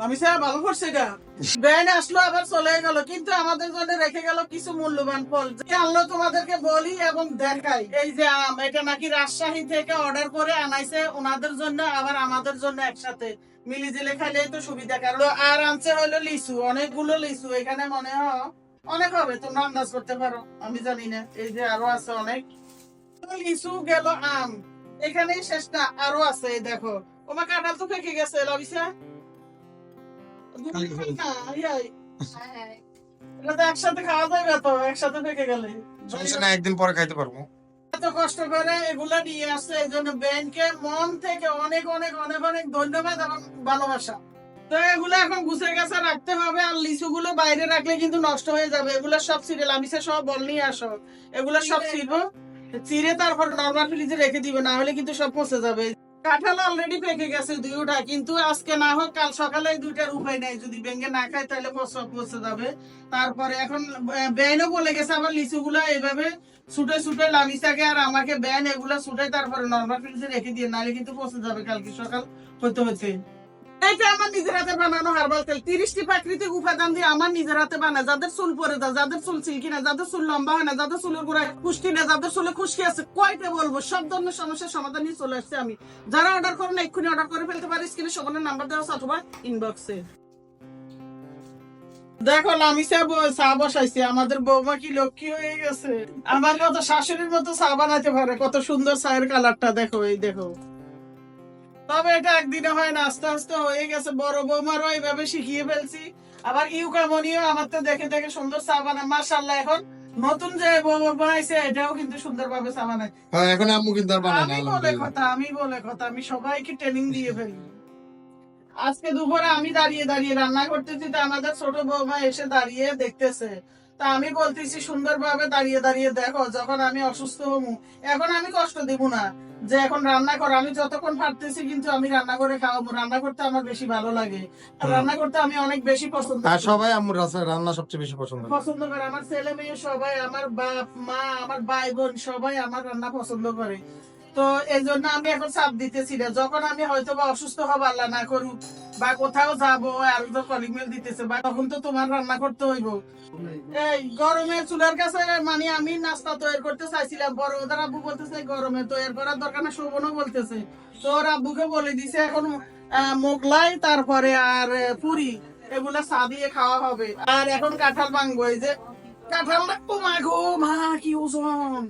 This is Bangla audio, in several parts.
একসাথে। মিলি জিলে খাইলে তো সুবিধা, কারণ আর আনছে হলো লিচু, অনেকগুলো লিচু। এখানে মনে হয় অনেক হবে, তোমরা আন্দাজ করতে পারো, আমি জানি না। এই যে আরও আছে অনেক। লিচু গেল আম। এখানেই শেষ না আরও আছে দেখো। তোমার কাঁঠাল তো ফেঁকে গেছে, লবিসা। একসাথে খাওয়া যাবে তো একসাথে ফেঁকে গেলে। সমস্যা না একদিন পরে খাইতে পারব। এত কষ্ট করে এগুলা নিয়ে আসছে এই জন্য ব্যাংকে মন থেকে অনেক অনেক অনেক অনেক ধন্যবাদ এবং ভালোবাসা। তো এগুলো এখন গুছে গেছে রাখতে হবে আর লিচু গুলো বাইরে রাখলে কিন্তু নষ্ট হয়ে যাবে। এগুলো সব সিরিয়াল আমি সে সব বল নিয়ে আসো। এগুলো সব ছিড়বো চিরে তারপর নর্মাল ফ্রিজে রেখে দিবে না হলে কিন্তু সব পচে যাবে। কাঁঠাল অলরেডি পেকে গেছে দুইটা, কিন্তু আজকে না হোক কাল সকালে দুইটার উপায় নেই। যদি ব্যাঙ্গে না খায় তাহলে পচা পচে যাবে। তারপরে এখন ব্যানও বলে গেছে, আবার লিচু গুলা এইভাবে ছুটে ছুটে লামিসাকে আর আমাকে ব্যান এগুলো ছুটে তারপরে নর্মাল ফ্রিজে রেখে দিয়ে, নাহলে কিন্তু পচে যাবে কালকে সকাল হইতে হইতে। এটা আমার নিজের হাতে বানানো হার্বাল তেল, তিরিশটি প্রাকৃতিক উপাদান দিয়ে আমার নিজের হাতে বানায়। যাদের চুল পরে যায়, যাদের চুল সিল্কি না যাদের চুল লম্বা হয় না, যাদের চুলের গোড়ায় খুশকি না যাদের চুলে খুশকি আছে, কয়টা বলব? সব ধরনের সমস্যার সমাধান নিয়ে চলে আসছে আমি। যারা অর্ডার করেন এক্ষুনি অর্ডার করে ফেলতে নাম্বার দেওয়া আছে অথবা ইনবক্সে দেখো ব- চা বসাইছে, আমাদের বৌমা কি লক্ষ্মী হয়ে গেছে? আমার মতো শাশুড়ির মতো চা বানাইতে পারে, কত সুন্দর চায়ের কালারটা দেখো, এই দেখো। তবে এটা একদিনে হয় না আস্তে আস্তে হয়ে গেছে। বড় বৌমারও এইভাবে শিখিয়ে ফেলছি। আবার ইউকামনিও আমার তো দেখে দেখে সুন্দর চা বানায় মার্শাল্লাহ এখন নতুন যে বৌমা বানাইছে এটাও কিন্তু সুন্দর ভাবে চা বানায় হ্যাঁ এখন আম্মু কিন্তু আর বানায় না আমি বলে কথা আমি বলে কথা আমি সবাইকে ট্রেনিং দিয়ে ফেলি। আজকে দুপুরে আমি দাঁড়িয়ে দাঁড়িয়ে রান্না করতেছি তো আমাদের ছোট বৌমা এসে দাঁড়িয়ে দেখতেছে। তা আমি বলতেছি সুন্দরভাবে দাঁড়িয়ে দাঁড়িয়ে দেখো যখন আমি অসুস্থ হব এখন আমি কষ্ট দিব না। যে এখন রান্না করো আমি যতক্ষণ পারতেছি কিন্তু আমি রান্না করে খাওয়াবো। রান্না করতে আমার বেশি ভালো লাগে। আর রান্না করতে আমি অনেক বেশি পছন্দ আর সবাই রান্না- রান্না সবচেয়ে বেশি পছন্দ পছন্দ করে। আমার ছেলে মেয়ে সবাই আমার বাপ মা আমার ভাই বোন সবাই আমার রান্না পছন্দ করে। তো এই জন্য আমি এখন চাপ দিতেছি না। যখন আমি হয়তো বা অসুস্থ হব, আল্লাহ না করুক, বা কোথাও যাব, আর তো কলিং মেল দিতেছে, বা তখন তো তোমার রান্না করতে হইব। এই গরমে চুলার কাছে মানে আমি নাস্তা তৈরি করতে চাইছিলাম। বড় ওদের আব্বু বলতেছে, গরমে তৈরি করার দরকার না শোভনও বলতেছে। তো ওর আব্বুকে বলে দিছে, এখন মোগলাই, তারপরে আর পুরি, এগুলা চা দিয়ে খাওয়া হবে। আর এখন কাঁঠাল ভাঙবো, এই যে কাঁঠাল মা, কি ওজন!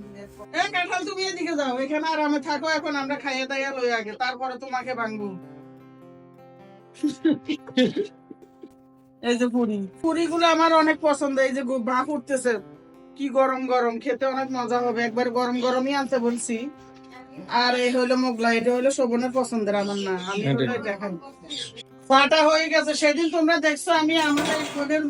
এ কাঁঠাল তুমি এদিকে যাও এখানে আরামে থাকো এখন আমরা খাইয়ে দাইয়া লই আগে তারপরে তোমাকে ভাঙবো। এই যে পুরি পুরি গুলো আমার অনেক পছন্দ এই যে ভাপ উঠতেছে কি গরম গরম খেতে অনেক মজা হবে একবার গরম গরমই আনতে বলছি। আর এই হলো মোগলাই এটা হলো শোভনের পছন্দের আমার না আমি হলো এটা খাই। চাটা হয়ে গেছে। সেদিন তোমরা দেখছ, আমি আমার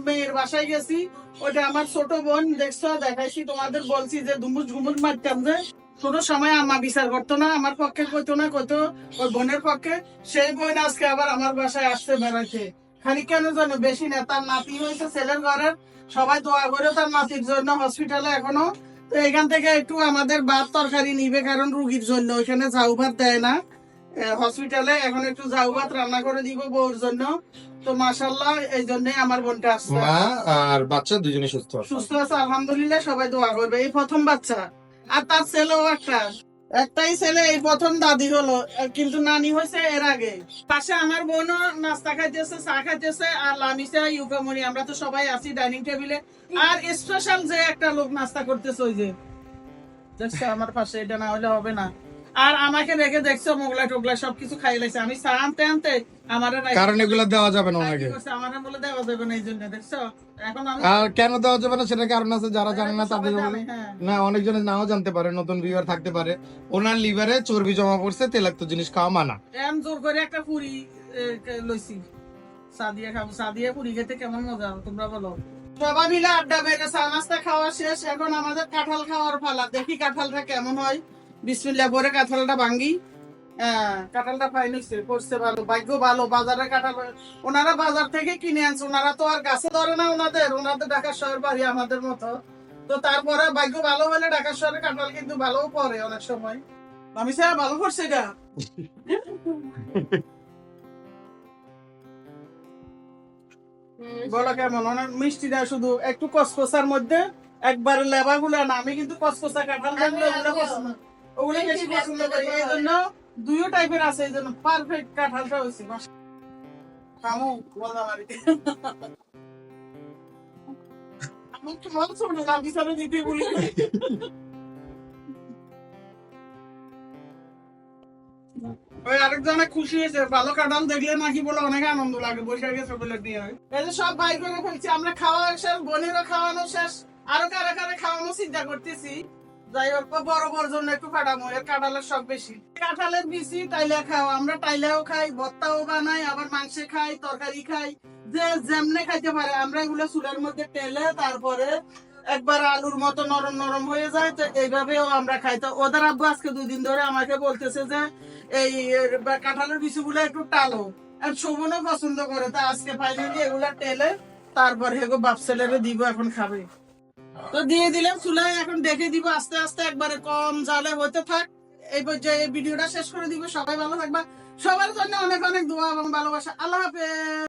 মেয়ের বাসায় গেছি। ওটা আমার ছোট বোন, দেখছ, দেখাইছি তোমাদের, বলছি যে দুমুজ ঘুমুজ মারতাম যে। ছোট সময় বিচার করতো না, আমার পক্ষে কইতো না কইতো ওর বোনের পক্ষে। সেই বোন আজকে আবার আমার বাসায় আসতে বেড়াইছে খালি কেন জন্য বেশি না, তার নাতি হয়েছে ছেলের ঘরের। সবাই দোয়া করে তার নাতির জন্য হসপিটালে এখনও। তো এখান থেকে একটু আমাদের ভাত তরকারি নিবে, কারণ রুগীর জন্য, ওইখানে ভাত দেয় না। হসপিটালে এখন একটু ঝাউ ভাত রান্না করে দিব বউর জন্য। তো মাসাল্লাহ এই জন্য আমার বোনটা আসছে। মা আর বাচ্চা দুজনে সুস্থ আছে। সুস্থ আছে আলহামদুলিল্লাহ সবাই দোয়া করবে। এই প্রথম বাচ্চা। আর তার ছেলেও একটা। একটাই ছেলে এই প্রথম দাদি হলো। কিন্তু নানি হয়েছে এর আগে। পাশে আমার বোনও নাস্তা খাইতেছে চা খাইতেছে আর লামিসা ইউকামনি আমরা তো সবাই আছি ডাইনিং টেবিলে। আর স্পেশাল যে একটা লোক নাস্তা করতেছে ওই যে। দেখছ আমার পাশে এটা না হলে হবে না। আর আমাকে রেখে দেখছ মোগলা টোগলা সবকিছু খাই লাগছে আমি আনতে আনতে আমার কারণ এগুলো দেওয়া যাবে না ওনাকে। আমার বলে দেওয়া যাবে না এই জন্য দেখছ? এখন আর কেন দেওয়া যাবে না সেটা কারণ আছে যারা জানে না তাদের সবাই জন্য জানে, হ্যাঁ। না অনেকজনে নাও জানতে পারে নতুন ভিউয়ার থাকতে পারে। ওনার লিভারে চর্বি জমা পড়ছে তেলাক্ত জিনিস খাওয়া মানা। এম জোর করে একটা পুরি লইছি। সাদিয়া খাব। সাদিয়া পুরি খেতে কেমন মজা তোমরা বলো। সবাই মিলে আড্ডা বেড়ে চা নাস্তা খাওয়া শেষ এখন আমাদের কাঁঠাল খাওয়ার পালা। দেখি কাঁঠালটা কেমন হয়। বিসমিল্লা পরে কাঁঠালটা ভাঙ্গি। হ্যাঁ কাঁঠালটা ফাইন হয়েছে করছে ভালো ভাগ্য ভালো বাজারে কাঁঠাল ওনারা বাজার থেকে কিনে আনছে ওনারা তো আর গাছে ধরে না ওনাদের ওনাদের ঢাকা শহর বাড়ি আমাদের মতো। তো তারপরে ভাগ্য ভালো হলে ঢাকা শহরে কাঁঠাল কিন্তু ভালো পড়ে অনেক সময়। আমি স্যার ভালো করছে এটা? বলো কেমন? অনেক মিষ্টি না শুধু একটু কসকসার মধ্যে? একবার লেবা গুলা না আমি কিন্তু কসকসা কাঁঠাল পছন্দ ওগুলো বেশি পছন্দ করি এই জন্য দুইও টাইপের আছে এই জন্য পারফেক্ট কাঁঠালটা হয়েছে খামু বলা বাড়িতে আমার তো না বিছানে দিতে বলি। ওই আরেকজনে খুশি হয়েছে ভালো কাঁঠাল দেখলে নাকি বলে অনেক আনন্দ লাগে বৈশাখে চকলেট দিয়ে এই যে সব বাইর করে ফেলছি আমরা খাওয়া শেষ বোনেরও খাওয়ানো শেষ আরও কারা কারা খাওয়ানো চিন্তা করতেছি। একবার আলুর মতো নরম নরম হয়ে যায়, তো এইভাবেও আমরা খাই। তো ওদের আব্বু আজকে দুদিন ধরে আমাকে বলতেছে যে, এই কাঁঠালের বিচুগুলো একটু টালো। আর শোভনও পছন্দ করে, তা আজকে ফাইনালি এগুলা টেলে, তারপর হেগো বাপ ছেলেরে দিব, এখন খাবে। তো দিয়ে দিলাম চুলায়, এখন দেখে দিব আস্তে আস্তে একবারে কম জালে হতে থাক। এই পর্যায়ে ভিডিওটা শেষ করে দিব। সবাই ভালো থাকবা। সবার জন্য অনেক অনেক দোয়া এবং ভালোবাসা। আল্লাহ হাফেজ।